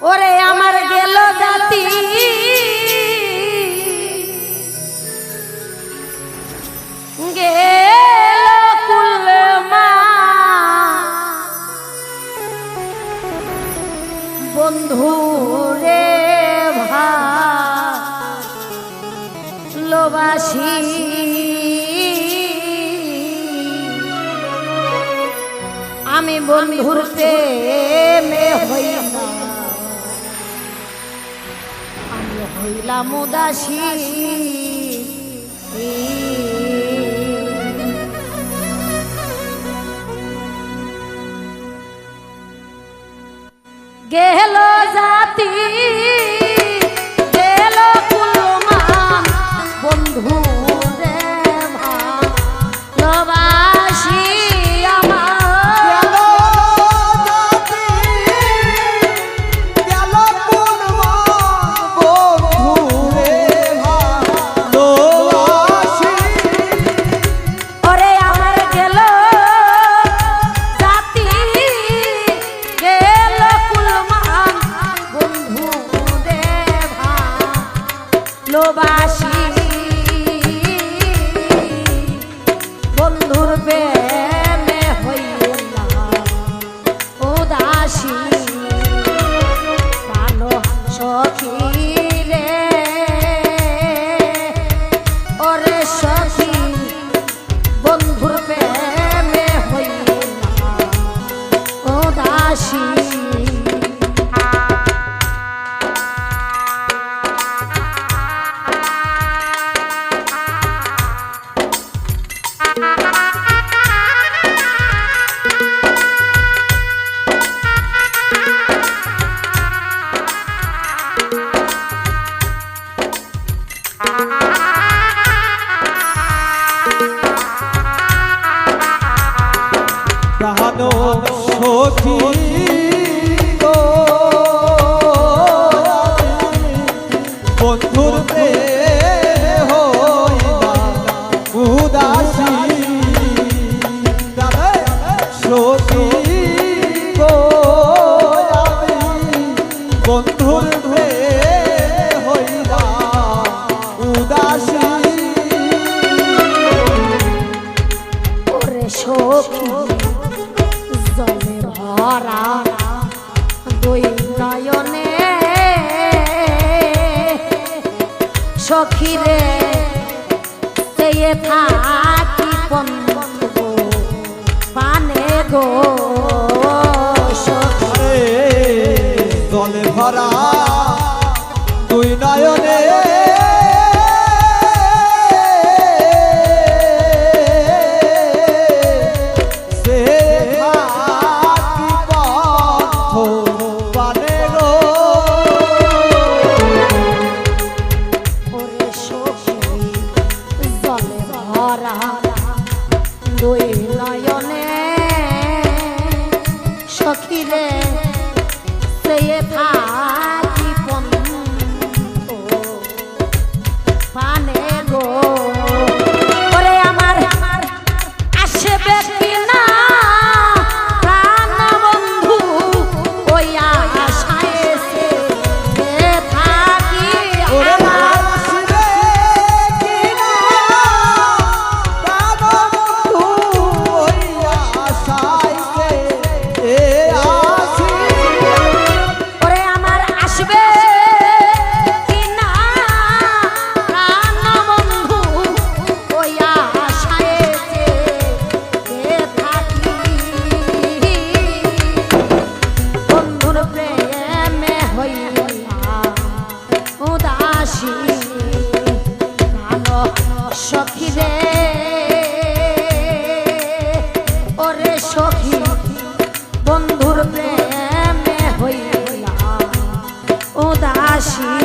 ওরে আমার গেল জাতি। গেল কুলমা। বন্ধু রে ভালোবাসি আমি বন্ধুর প্রেমে হইয়া হইলাম উদাসী। গেল জাতি। সখী জলে ভরা দুই নয়নে। সখী রে চেয়ে থাকি বন্ধ ভরা দুই নয়নে সখিরে 心。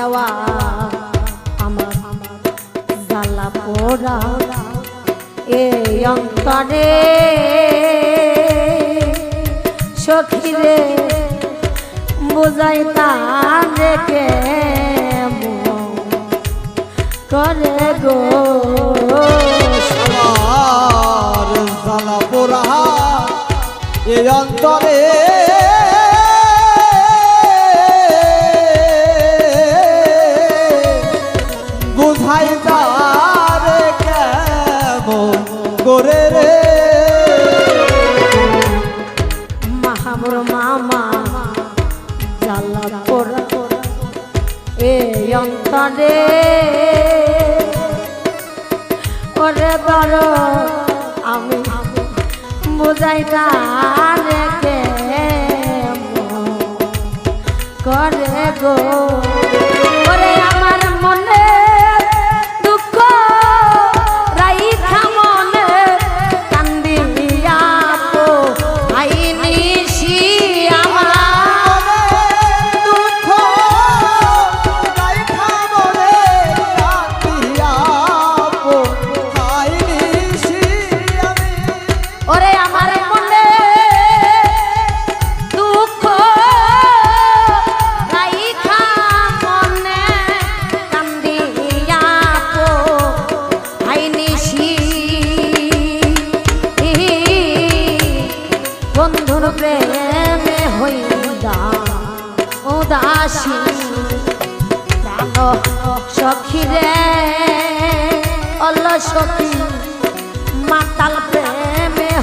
দেওয়া। আমার জ্বালা পোড়া এই অন্তরে। সখিরে বুঝাই তাকে করে গো। জ্বালা পোড়া এ অন্তরে। ওরে বড় আমি বোঝাই না করে গো।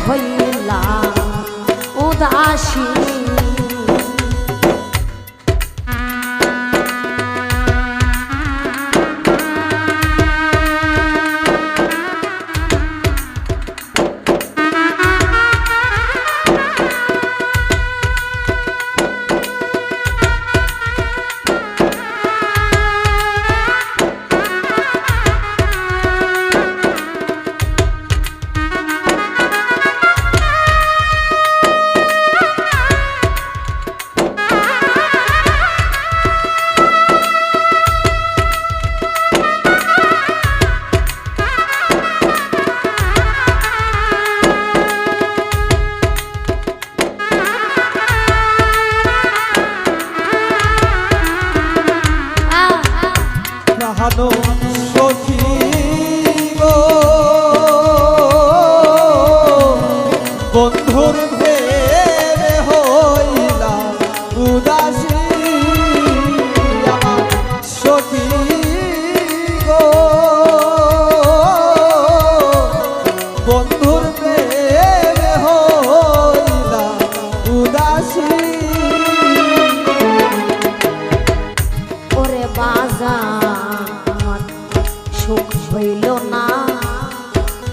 我依然不大心。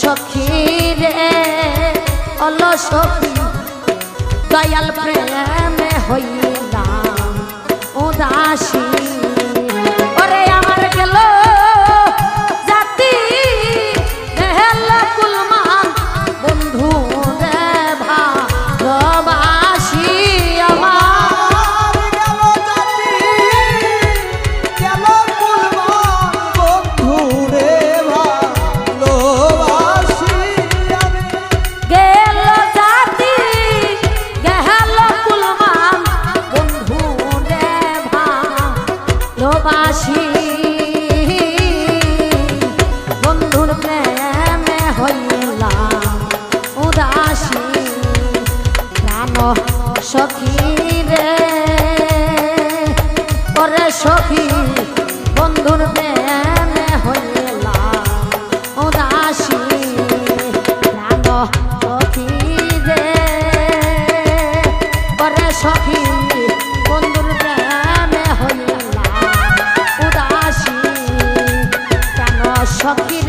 সখী রে অল সখী। দয়াল প্রেমে হইলাম উদাসী। সখী